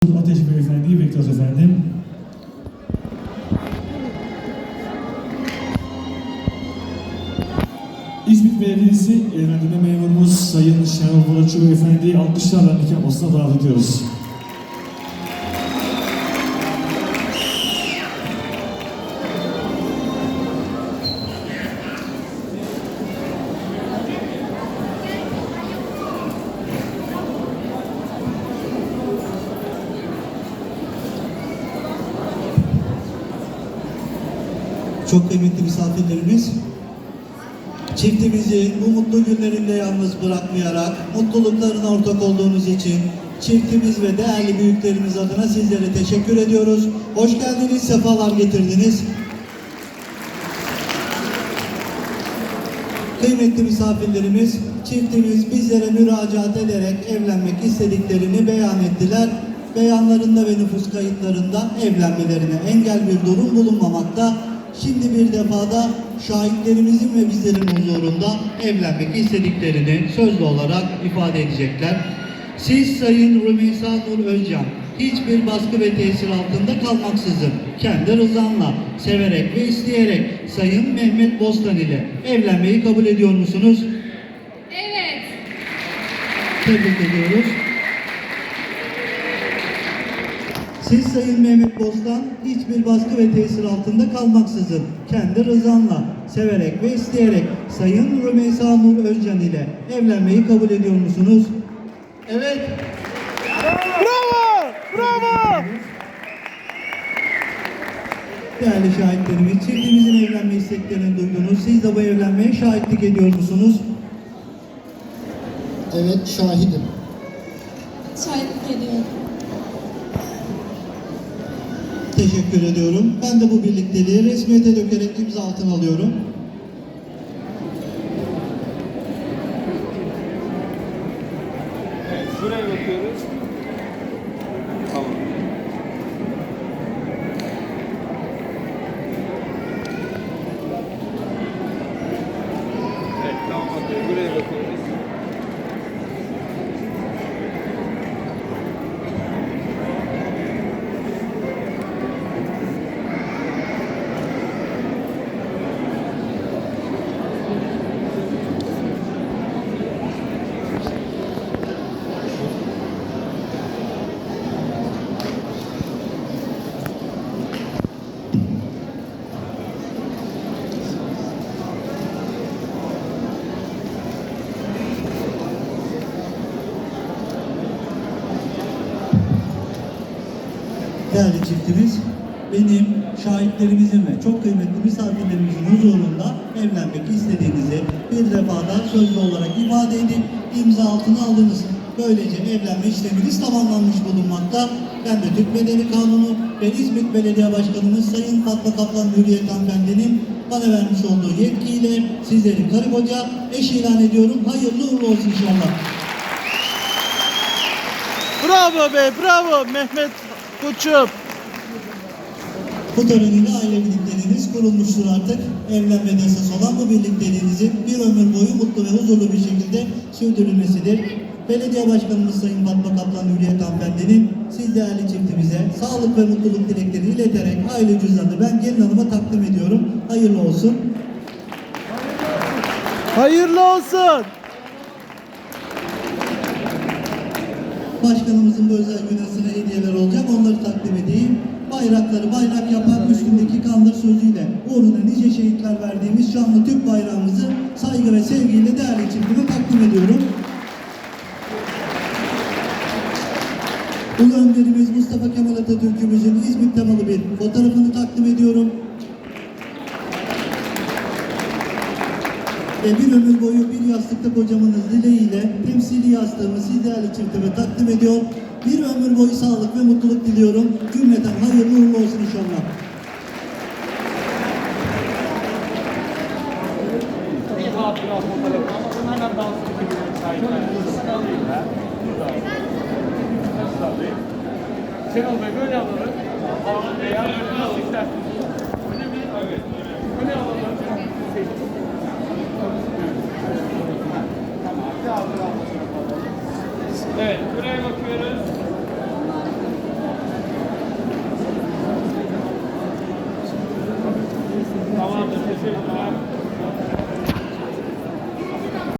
Ateş Beyefendi'yi bekliyoruz efendim. İzmit Belediyesi evlendirme memurumuz Sayın Şenol Bulaçu Beyefendi'yi alkışlarla nikah masasına davet ediyoruz. Çok kıymetli misafirlerimiz, çiftimizi bu mutlu günlerinde yalnız bırakmayarak, mutluluklarına ortak olduğunuz için çiftimiz ve değerli büyüklerimiz adına sizlere teşekkür ediyoruz. Hoş geldiniz, sefalar getirdiniz. Kıymetli misafirlerimiz, çiftimiz bizlere müracaat ederek evlenmek istediklerini beyan ettiler. Beyanlarında ve nüfus kayıtlarında evlenmelerine engel bir durum bulunmamakta. Şimdi bir defada şahitlerimizin ve bizlerin huzurunda evlenmek istediklerini sözlü olarak ifade edecekler. Siz Sayın Rümeysa Nur Özcan, hiçbir baskı ve tesir altında kalmaksızın, kendi rızanla, severek ve isteyerek Sayın Mehmet Bostan ile evlenmeyi kabul ediyor musunuz? Evet. Tebrik ediyoruz. Siz Sayın Mehmet Bostan hiçbir baskı ve tesir altında kalmaksızın kendi rızanla, severek ve isteyerek Sayın Rümeysa Nur Özcan ile evlenmeyi kabul ediyor musunuz? Evet. Bravo! Bravo! Değerli şahitlerimiz, çiftimizin evlenme isteklerini duydunuz. Siz de bu evlenmeye şahitlik ediyor musunuz? Evet şahidim. Şahitlik ediyorum. Teşekkür ediyorum. Ben de bu birlikteliği resmiyete dökerek imza altına alıyorum. Evet, şuraya bakıyoruz. Tamam. Evet, tamam bakıyoruz. Buraya bakıyoruz. Değerli çiftimiz, benim şahitlerimizin ve çok kıymetli misafirlerimizin huzurunda evlenmek istediğinizi bir defa daha sözlü olarak ifade edip imza altına aldınız. Böylece evlenme işleminiz tamamlanmış bulunmakta. Ben de Türk Medeni Kanunu ve İzmit Belediye Başkanımız Sayın Fatma Kaplan Hürriyet Hanımefendi'nin bana vermiş olduğu yetkiyle sizleri karı koca eş ilan ediyorum. Hayırlı uğurlu olsun inşallah. Bravo be, bravo Mehmet Koçum. Bu töreninde aile birlikteliğiniz kurulmuştur artık. Evlenmede esas olan bu birlikteliğinizin bir ömür boyu mutlu ve huzurlu bir şekilde sürdürülmesidir. Belediye Başkanımız Sayın Fatma Kaplan Hürriyet Hanımefendi'nin siz değerli çiftimize sağlık ve mutluluk dileklerini ileterek aile cüzdanını ben gelin hanıma takdim ediyorum. Hayırlı olsun. Hayırlı olsun. Başkanımızın bu özel günesine hediyeler olacak. Onları takdim edeyim. Bayrakları bayrak yapan üstündeki kandır sözüyle uğruna nice şehitler verdiğimiz şanlı Türk bayrağımızı saygı ve sevgiyle değerli çiftime takdim ediyorum. Ulu önderimiz Mustafa Kemal Atatürk'ümüzün İzmit temalı bir fotoğrafını takdim ediyorum. Ve bir ömür boyu bir yastıkta kocamanız dileğiyle temsili yastığımı siz değerli çiftime takdim ediyor. Bir ömür boyu sağlık ve mutluluk diliyorum. Cümleten hayırlı uğurlu olsun inşallah. Şenol Bey böyle alalım. Harun Bey ya böyle nasıl istersiniz?